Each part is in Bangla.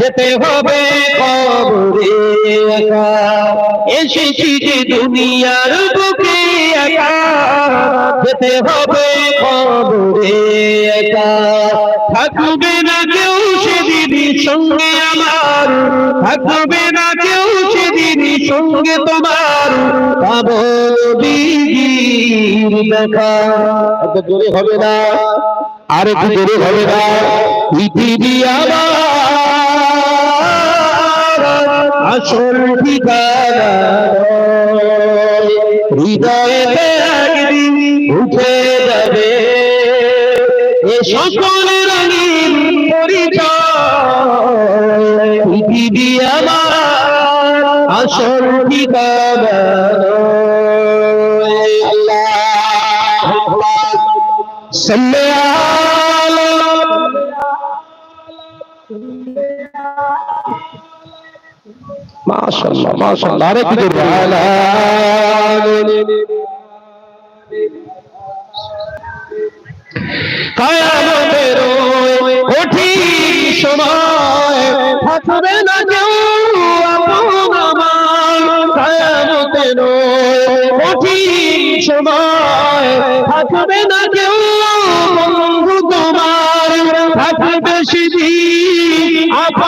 যেতে হবে কবরে একা। এসেছি যে দুনিয়ার বুকে একা। যেতে হবে কবরে একা। থাকবে না কেউ সেদিন সঙ্গে আমার। থাকবে না কেউ সেদিন সঙ্গে তোমার। পাবো দিদির দেখা। জোরে হবে না? আর জোরে হবে না? পৃথিবী আমার আসল ঠিকানা। হৃদয়েতে একদিন উঠে যাবে এ সকল রঙিন পরিচয় পৃথিবী। মাশাআল্লাহ কায়ামতের কঠিন সময় থাকবে না কেউ আপন আমার। কায়ামতের কঠিন সময় থাকবে না কেউ বন্ধু তোমার। থাকবে সেদিন আপন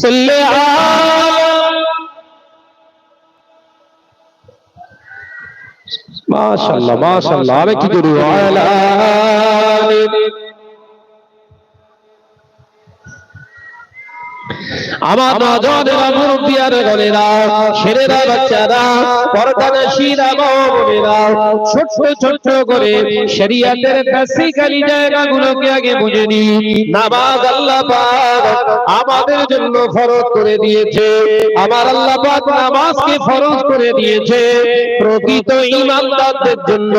সাল্লি আলা মাশাআল্লাহ মাশাআল্লাহ আরে আমার নজনেরা মুরব্বিয়ার গলেরা ছেলেরা বাচ্চারা পর্দানা শিরা মমেরা ছোট্ট ছোট্ট করে শরিয়াতের বেসিক্যালি জায়গাগুলোকে আগে বুঝে নি। নামাজ আল্লাহ পাক আমাদের জন্য ফরজ করে দিয়েছে। আমার আল্লাহ পাক নামাজকে ফরজ করে দিয়েছে। প্রকৃত ইমানদারদের জন্য।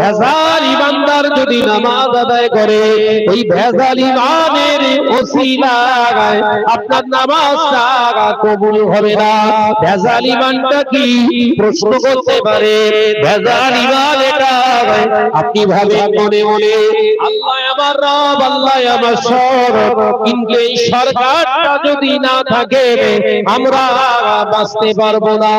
ভেজাল ইমানদার যদি নামাজ আদায় করে, ওই ভেজাল ইমানের ওসিলায় আপনার নামাজটা কবুল হবে না। ভেজাল ইমানটা কি? প্রশ্ন করতে পারে। ভেজাল ইমান এটা আপনি ভাবেন মনে মনে। আল্লাহ আমার রব, আল্লাহ আমার সর কিন্তু এই সরকারটা যদি না থাকে, আমরা বাঁচতে পারব না।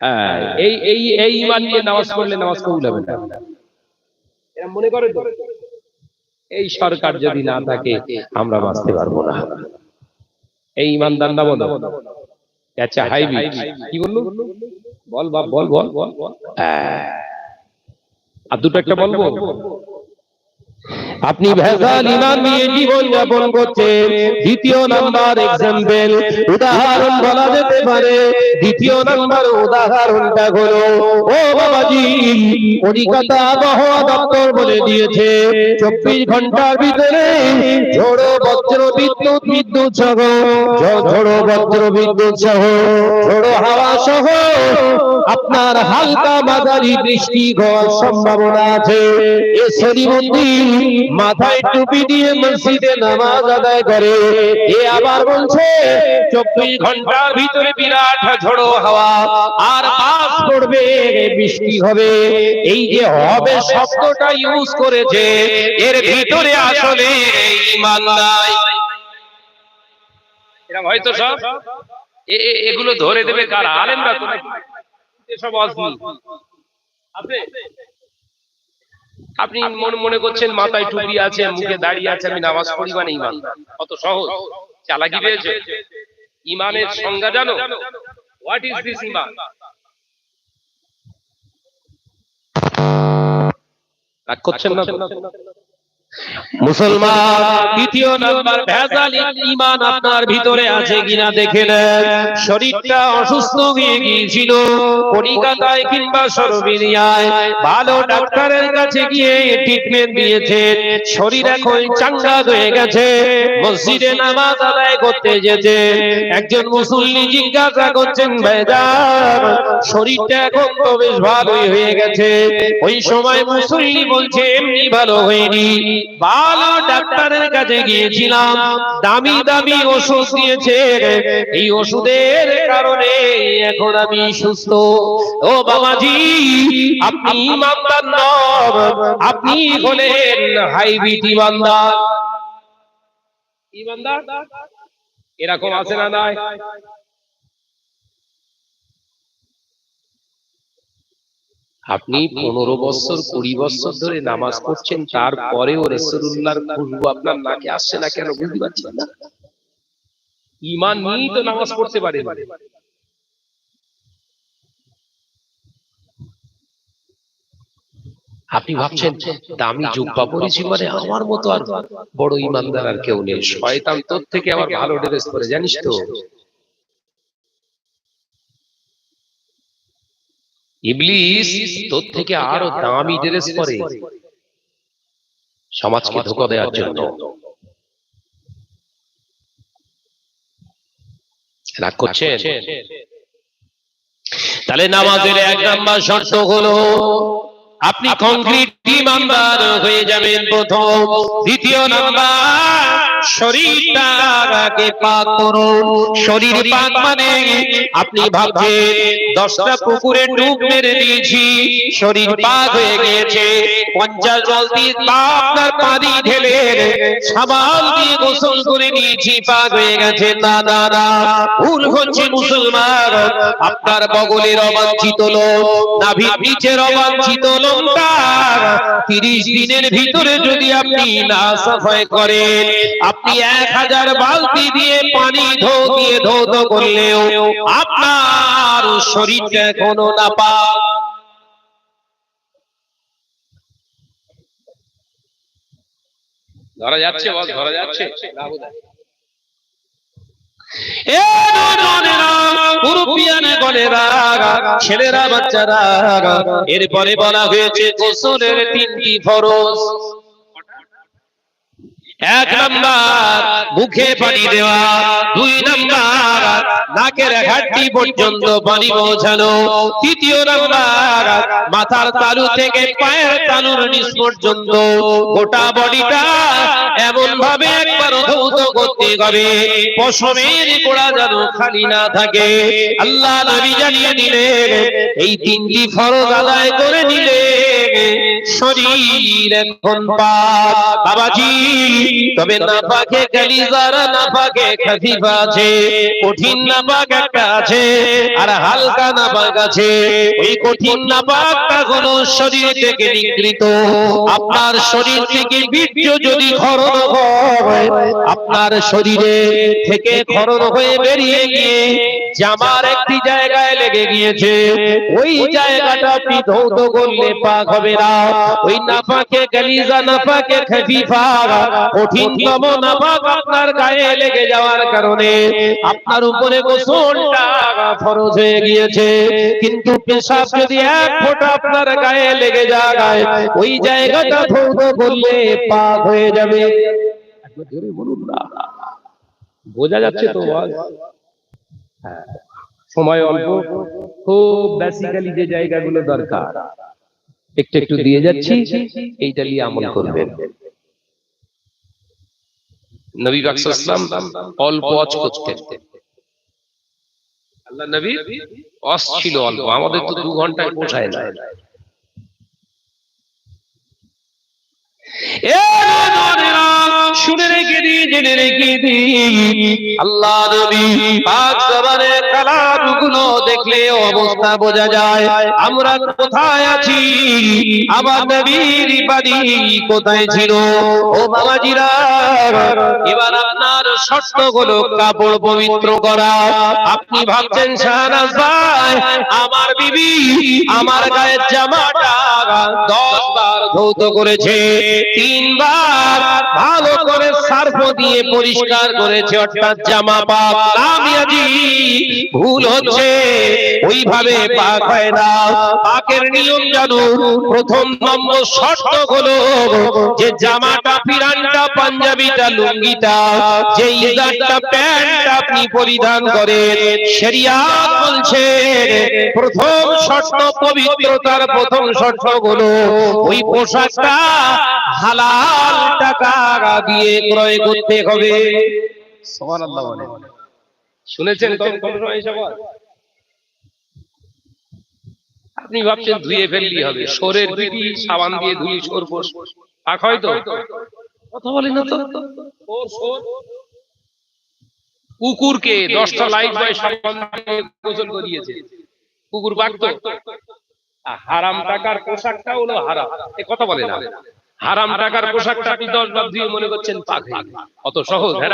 হ্যাঁ এই এই এই ইমান নিয়ে নামাজ পড়লে নামাজ কবুল হবে না। মনে করে এই সরকার যদি না থাকে, আমরা বাঁচতে পারব না। এই ইমানদার না বলো? আচ্ছা হাইবি কি বলল? বল বাপ বল বল বল বল। হ্যাঁ। আর দুটো একটা বলব? আপনি ভেজাল ইমান নিয়ে জীবন যাপন করছেন, দ্বিতীয় নাম্বার এক্সাম্পল উদাহরণ বলা যেতে পারে। দ্বিতীয় নাম্বার উদাহরণটা হলো, ও বাবাজি কলিকাতা আবহাওয়া দপ্তর বলে দিয়েছে, চব্বিশ ঘণ্টার ভিতরে ঝোড়ো বজ্র বিদ্যুৎ বিদ্যুৎ সহ ঝোড়ো বজ্র বিদ্যুৎ সহ, ঝোড়ো হাওয়া সহ আপনার হালকা মাঝারি বৃষ্টি হওয়ার সম্ভাবনা আছে। এ শরীবন্দি মাথায় টুপি দিয়ে মসজিদে নামাজ আদায় করে। এ আবার বলছে, চব্বিশ ঘণ্টার ভিতরে বিরাট ঝড়ো হাওয়া, আর পাস পড়বে, বৃষ্টি হবে। এই যে হবে শব্দটা ইউজ করেছে, এর ভিতরে আসলে হয়তো সব? এগুলো ধরে দেবে কার? আলেমরা তো? এসব অজনি? আপনি মনে মনে করছেন মাথায় টুপি আছে, মুখে দাঁড়িয়ে আছে, আমি নামাজ পড়ি মানে ইমান অত সহজ। চালাকি পেয়েছে? ইমানের সংজ্ঞা জানো? হোয়াট ইজ দিস ইমান রাগ করছেন না? মুসলমান দ্বিতীয় নাম্বার ভেজাল ইমান আপনার ভিতরে আছে কিনা দেখে নেন। শরীরটা অসুস্থ হয়ে গিয়েছিল। কলিকাতায় কিংবা সরবিরিয়ায় ভালো ডাক্তারের কাছে গিয়ে ট্রিটমেন্ট শরীর এখন চাঙ্গা হয়ে গেছে। মসজিদে নামাজ আদায় করতে যেতে একজন মুসল্লি জিজ্ঞাসা করছেন ভাইজান শরীরটা এখন তো বেশ ভালোই হয়ে গেছে। ওই সময় মুসল্লি বলছে এমনি ভালো হয়নি। ভালো ডাক্তারের কাছে গিয়েছিলাম। দামি দামি ওষুধ দিয়েছে। এই ওষুধের কারণে এখন আমি সুস্থ। ও বাবাজি, আপনি ইমানদার নন। আপনি হলেন হাইব্রিড ইমানদার। ইমানদার? এরকম আছে না নাই? আপনি পনেরো বছর, কুড়ি বছর ধরে নামাজ পড়ছেন, তারপরেও রসুল্লাহর খুশবু আপনার নাকে আসছে না কেন বুঝতে পারছেন না? ইমান নিয়েই তো নামাজ পড়তে পারে আপনি ভাবছেন, দামি জুব্বা পরেছি মানে আমার মতো আর বড় ইমানদার আর কেউ নেই। শয়তান তোর থেকে আমার ভালো ড্রেস পরে, জানিস তো? ইবলিস তোর থেকে আরও দামি ড্রেস পরে। সমাজকে ধোকা দেওয়ার জন্য। রাগ করছেন? তাহলে নামাজের এক নাম্বার শর্ত হলো, আপনি কংক্রিট ইমানদার হয়ে যাবেন প্রথম। দ্বিতীয় নাম্বার শরীরটাকে পাক করুন। শরীর পাক মানে আপনি ভাবছেন দশটা পুকুরে ডুব মেরে দিয়েছি। শরীর পাক হয়ে গিয়েছে। পঞ্চাশ বালতি আপনার পানি ঢেলে সাবান দিয়ে গোসল করে নিয়েছি। পাক হয়ে গেছে না না না। ভুল হচ্ছে মুসলমান। আপনার বগলের অবাঞ্ছিত লোক নাভির নিচের অবাঞ্ছিত লোকটা তিরিশ দিনের ভিতরে যদি আপনি না সাফাই করেন আপনি এক হাজার বালতি দিয়ে পানি ধো দিয়ে ধৌত করলেও আপনার শরীরটা কোনো না পা ধরা যাচ্ছে বল ধরা যাচ্ছে। ছেলেরা বাচ্চারা এরপরে বলা হয়েছে গোসলের তিনটি ফরজ। এক নাম্বার মুখে পানি দেওয়া। দুই নাম্বার নাকের হাড্ডি পর্যন্ত পানি পৌঁছানো। তৃতীয় নাম্বার মাথার তালু থেকে পায়ের তালুর নিচ পর্যন্ত গোটা বডিটা এমন ভাবে একবার ধৌত করতে হবে। পশমের গোড়া যেন খালি না থাকে। আল্লাহ নবী জানিয়ে দিলেন এই তিনটি ফরজ আদায় করে নিলে শরীর এখন পাক বাবাজি, তবে নাপাকে কালিজার নাপাকে খাফিফা আছে কঠিন নাপাক একটা আছে, আর হালকা নাপাক আছে। ওই কঠিন না নাপাকটা হলো শরীর থেকে নিগৃহীত আপনার শরীর থেকে বীর্য যদি খরণ হয়, আপনার শরীরে থেকে খরণ হয়ে বেরিয়ে গিয়ে জামার একটি জায়গায় লেগে গিয়েছে, ওই জায়গাটা আপনি ধৌত করলে পাক হবে না। ওই নাপাকে গালিজা, নাপাকে খাফিফা কঠিনতম নাপাক আপনার গায়ে লেগে যাওয়ার কারণে আপনার উপরে গোসলটা ফরজ হয়ে গিয়েছে। কিন্তু পেশাব যদি এক ফোঁটা আপনার গায়ে লেগে যায়, ওই জায়গাটা ধৌত করলে পাক হয়ে যাবে। বোঝা যাচ্ছে তো হ্যাঁ সময় অল্প। খুব বেসিক্যালি যে জায়গাগুলো দরকার। একটু একটু দিয়ে যাচ্ছি এইটা নিয়ে আমল করবেন। নবী বাকসাল্লাম অল্প অজ করতেন। আল্লাহ নবী অস ছিল অল্প আমাদের তো দু ঘন্টায় পোষায় না। এ শুনে রেখে দি, জেনে রেখে দি। আল্লাহ কালামগুলো দেখলে অবস্থা বোঝা যায়। আমরা কোথায় আছি? আমার নবীর কোথায় ছিল? ও বাবাজিরা, এবার আপনার কাপড় পবিত্র করা। আপনি ভাবছেন, শাহনাজ ভাই, আমার বিবি আমার গায়ের জামাটা দশ বার ধৌত করেছে, তিনবার ভালো করে সার্ফ দিয়ে পরিষ্কার করেছে অর্থাৎ জামা নামিয়াজি ভুল হচ্ছে। ওইভাবে পাক হয় না। পাকের নিয়ম জানো। প্রথম নম্বর শর্ত হলো যে জামাটা পিরানটা পাঞ্জাবিটা লুঙ্গিটা যে ইজারটা প্যান্ট আপনি পরিধান করেন শরিয়াত বলছে। প্রথম শর্ত পবিত্রতার প্রথম শর্ত হলো ওই পোশাকটা হালাল টাকা দিয়ে ক্রয় করতে হবে। শুনেছেন? আপনি ভাবছেন ধুয়ে ফেললি হবে। সরের পিটি সাবান দিয়ে ধুয়ে সর বস পাক হয় তো? কথা বলেন না তো। কুকুরকে দশটা লাইট বয় সাবান দিয়ে গোসল করিয়েছে। কুকুর পাক তো হারাম টাকার পোশাকটা হলো হারাম। এ কথা বলে না। হারাম টাকার পোশাকটা আপনি দশ বার ধুয়ে মনে করছেন পাক অত সহজ হ্যাঁ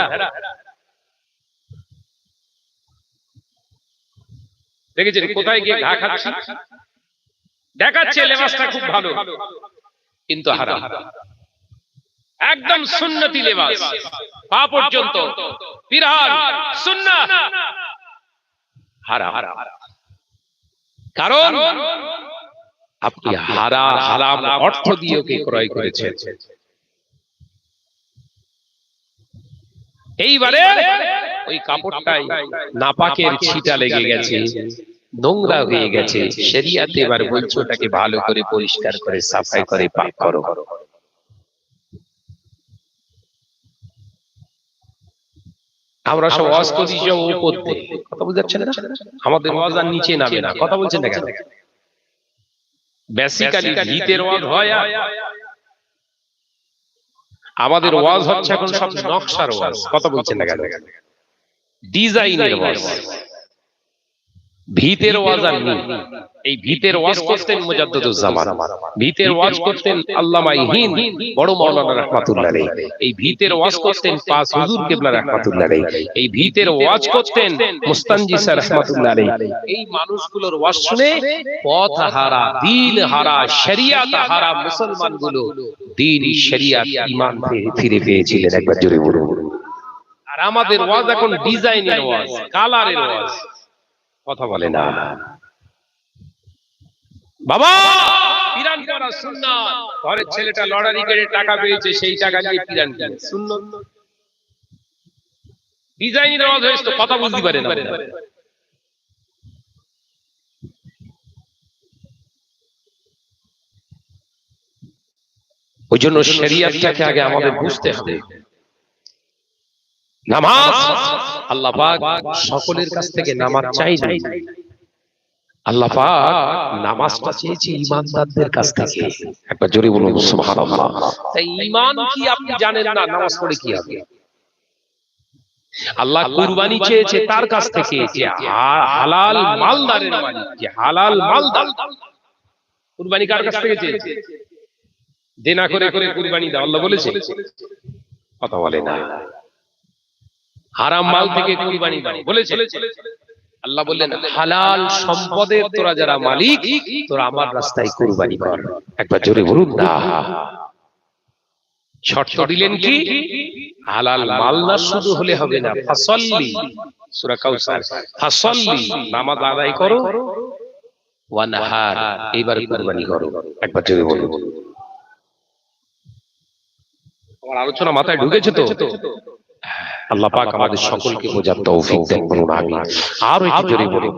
দেখেছেন কোথায় গিয়ে ঘা খাচ্ছি দেখাচ্ছে লেবাসটা খুব ভালো। কিন্তু হারাম। একদম সুন্নতি লেবাস। পা পর্যন্ত। পিরান সুন্নাহ হারাম। কারণ? আপনি হারা হারাম অর্থ দিয়ে ওকে ক্রয় করেছেন। এইবারে ওই কাপড়টাই নাপাকের ছিটা লেগে গেছে নোংরা হয়ে গেছে। শরিয়াতে এবার বলছে ওটাকে ভালো করে পরিষ্কার করে সাফাই করে পাক করো। আমরা সব ওয়াজ করছি সব উপর। কথা বুঝতে পারছেন না। আমাদের ওয়াজ আর নিচে নামে না। কথা বলছেন না কেন? বেসিক্যালি গীতের ওয়াজ হয় আমাদের ওয়াজ হচ্ছে এখন সব নকশার ওয়াজ। কথা বলছেন না কেন? ডিজাইনের ওয়াজ। ভিতের ওয়াজ আর এই ভিতের ওয়াজ করতেন মুজাদ্দুজ্জামান ভিতের ওয়াজ করতেন আল্লামা হিন বড় মাওলানা রাহমাতুল্লাহ আলাইহি। এই ভিতের ওয়াজ করতেন পাঁচ হুজুর কিবলা রাহমাতুল্লাহ আলাইহি। এই ভিতের ওয়াজ করতেন মুস্তানজি স্যার রাহমাতুল্লাহ আলাইহি। এই মানুষগুলোর ওয়াজ শুনে পথ হারা দিন হারা শরিয়াত হারা মুসলমানগুলো দিন শরিয়াত ঈমান ফিরে পেয়েছিলেন। একবার জোরে বলুন। আর আমাদের ওয়াজ এখন ডিজাইনের ওয়াজ কালারের ওয়াজ। কথা বলে না। বাবা! পিরান করা সুন্নাত। ঘরের ছেলেটা লটারি কেটে টাকা পেয়েছে সেই টাকা দিয়ে পিরান কিনে সুন্নাত ডিজাইনের ওয়াজ হয়েছে তো কথা বুঝতে পারে না ওই জন্য শরিয়াতটাকে আগে আমাদের বুঝতে হবে। নামাজ আল্লাহ পাক সকলের কাছ থেকে নামাজ চাই নাই। আল্লাহ পাক নামাজটা চেয়েছে ইমানদারদের কাছ থেকে। একবার জোরে বলুন সুবহানাল্লাহ। তাই ঈমান কি আপনি জানেন না নামাজ পড়ে কি হবে? আল্লাহ কুরবানি চেয়েছে তার কাছ থেকে যে হালাল মালদারের মালিক যে হালাল মালদার। কুরবানি কার কাছ থেকে চেয়েছে? দেনা করে করে কুরবানি দাও আল্লাহ বলেছে। কথা বলে না। হারাম মাল থেকে কুরবানি দাও। বলেছে? আল্লাহ বললেন হালাল সম্পদের তোরা যারা মালিক তোরা আমার রাস্তায় কুরবানি কর। একবার জোরে বলুন না। শর্ত দিলেন কি? হালাল মাল না শুধু হলে হবে না। ফাসল্লি। সূরা কাউসার। ফাসল্লি। নামাজ আদায় করো। ওয়ানহার। এইবার কুরবানি করো। একবার জোরে বলুন। আমার আলোচনা মাথায় ঢুকেছে তো? আল্লাহ পাক আমাদের সকলকে বোঝার তৌফিক দেন বলুন আমি আর একটু জোরে বলুন।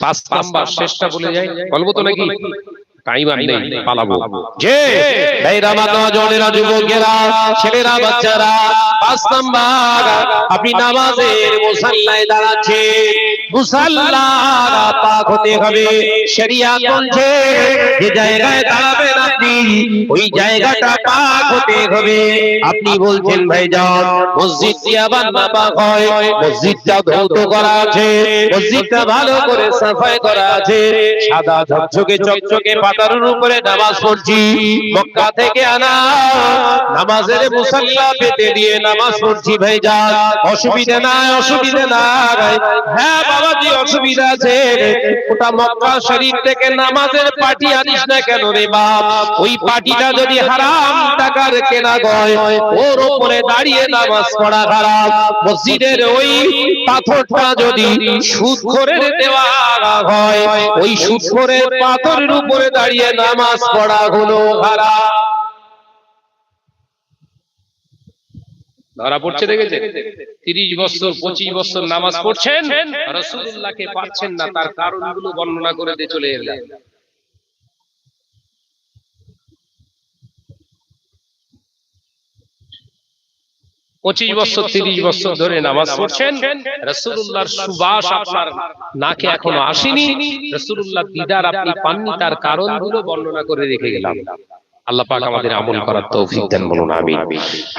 পাঁচ নাম্বার শেষটা বলে যাই। বলব তো নাকি? টাইম আর নেই পালাবো। যে ভাইরা মা নজনেরা যুবকেরা ছেলেরা বাচ্চারা পাঁচ নাম্বার আপনি নামাজের মুসাল্লায় দাঁড়াচ্ছে। মুসাল্লা পাক হতে হবে শরিয়াত বলছে যে জায়গায় দাঁড়াবেন আপনি ওই জায়গাটা পাক হতে হবে। আপনি বলছেন ভাইজান মসজিদ দিয়ে আবার না পাক হয় মসজিদটা ধৌত করা আছে মসজিদটা ভালো করে সাফাই করা আছে সাদা ঝকঝকে চকচকে পাতার উপরে নামাজ পড়ছি, মক্কা থেকে আনা। নামাজের মুসাল্লা পেতে দিয়ে নামাজ পড়ছি, ভাই যা অসুবিধা নাই অসুবিধা নাই। হ্যাঁ বাবাজি, অসুবিধা আছে। ওটা মক্কা শরীফ থেকে নামাজের পার্টি আনিস না কেন রে বাপ? ওই পার্টিটা যদি হারাম, টাকার কেনা গয়, ওর উপরে দাঁড়িয়ে নামাজ পড়া হারাম। মসজিদের ওই পাথরটা যদি সুদ করে দেওয়া হয়, ওই সুদ করে পাথরের উপরে দাঁড়িয়ে নামাজ পড়া হলো হারা ধরা পড়ছে দেখেছে তিরিশ বছর পঁচিশ বছর নামাজ পড়ছেন। রসুল্লাহকে পাচ্ছেন না তার কারণগুলো বর্ণনা করে দিয়ে চলে এলেন পঁচিশ বছর তিরিশ বছর ধরে নামাজ পড়ছেন। রসুল্লাহর সুবাস আপনার নাকে এখনও আসেনি। রসুল্লাহ দিদার আপনি পাননি তার কারণগুলো বর্ণনা করে রেখে গেলাম। আল্লাহ পাক আমাদের আমল করার তৌফিক দেন বলুন আমিন।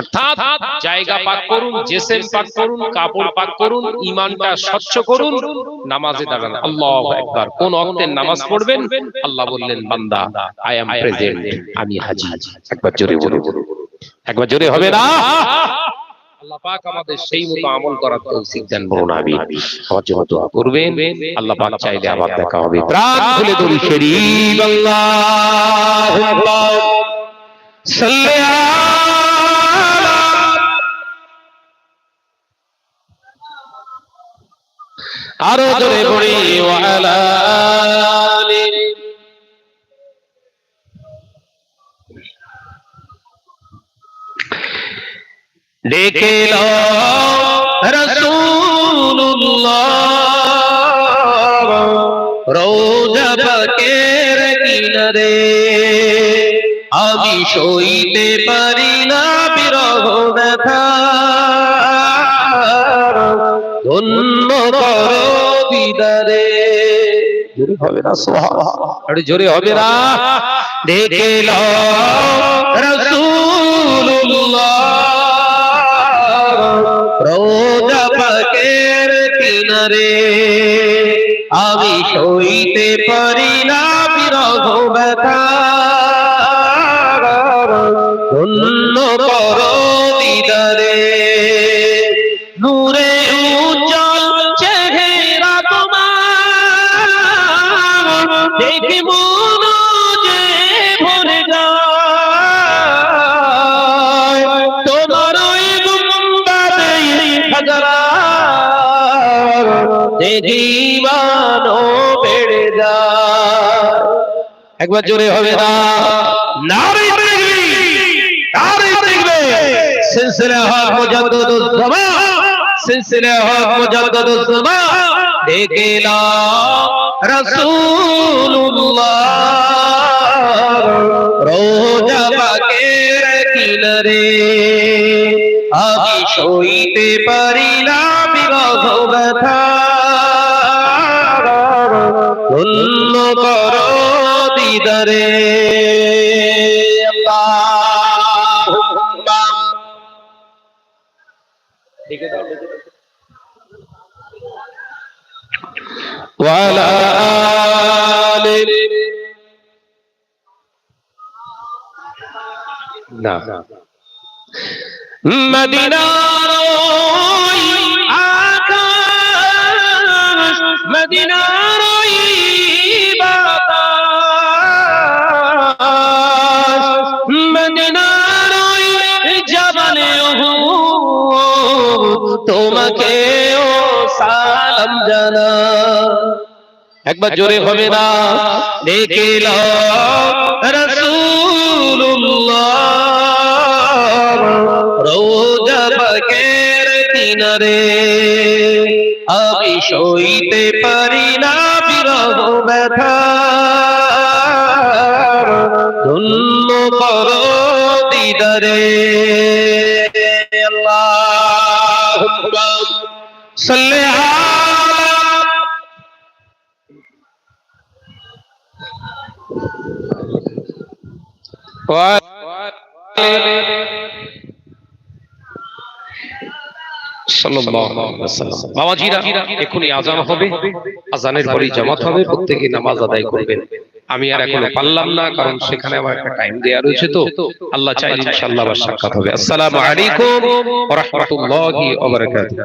অর্থাৎ জায়গা পাক করুন জেসেম পাক করুন কাপড় পাক করুন স্বচ্ছ করুন নামাজে দাঁড়ান। আল্লাহু আকবার। কোন নামাজ পড়বেন? আল্লাহ বললেন বান্দা আই অ্যাম প্রেজেন্ট আমি হাজির একবার জোরে বলুন একবার জোরে হবে না আল্লাহ পাক আমাদের সেই মতো আমল করার তৌফিক দেন বলুন আমিন আমার জন্য দোয়া করবেন। আল্লাহ পাক চাইলে আবার দেখা হবে। প্রাণ খুলে দড়ি শরীফ আল্লাহু আকবার সাল্লি আলা আরও জোরে পড়ি ওয়ালা আলি ডেকে রসুল্লাহ রোজা পাকের কিনারে আমি সইতে পারি না বিরহ দিদারে। জোরে হবে না সোহা জোরে হবে না। দেখে রসুল্লাহ কিনারে আমি সইতে পারি না বিরহ নূরে উজ্জ্বল চেহারা তোমার। দেখে মন যে জীবানো বেড়ে যায়। একবার জোরে হবে না। নারী নারী দেখবে। সিলসিলা হক মুজাদ্দিদুজ জামান সিলসিলা হক মুজাদ্দিদুজ জামান দেখেলা রাসূলুল্লাহ। রোজা পাকের কিনারে আমি সইতে পারি না বিরহ ব্যথা। করো দিদারে। ওয়ালা না। মদিনার মদিনার তোমাকে ও সালাম জানা একবার জোরে হবে না? দেখে রসুল্লাহ রোজা পাকের কিনারে আমি সইতে পারি না বিরহ ব্যথা। ধন্য করো দিদারে। আল্লাহ। সাল্লি আলা বাবাজিরা এখনই আজান হবে। আজানের পরেই জামাত হবে প্রত্যেকে নামাজ আদায় করবেন। আমি আর এখন পারলাম না কারণ সেখানে আমার একটা টাইম দেওয়া রয়েছে তো। আল্লাহ চাইলে ইনশাআল্লাহ আবার সাক্ষাৎ হবে। আসসালামু আলাইকুম ওয়া রাহমাতুল্লাহি ওয়া বারাকাতুহু।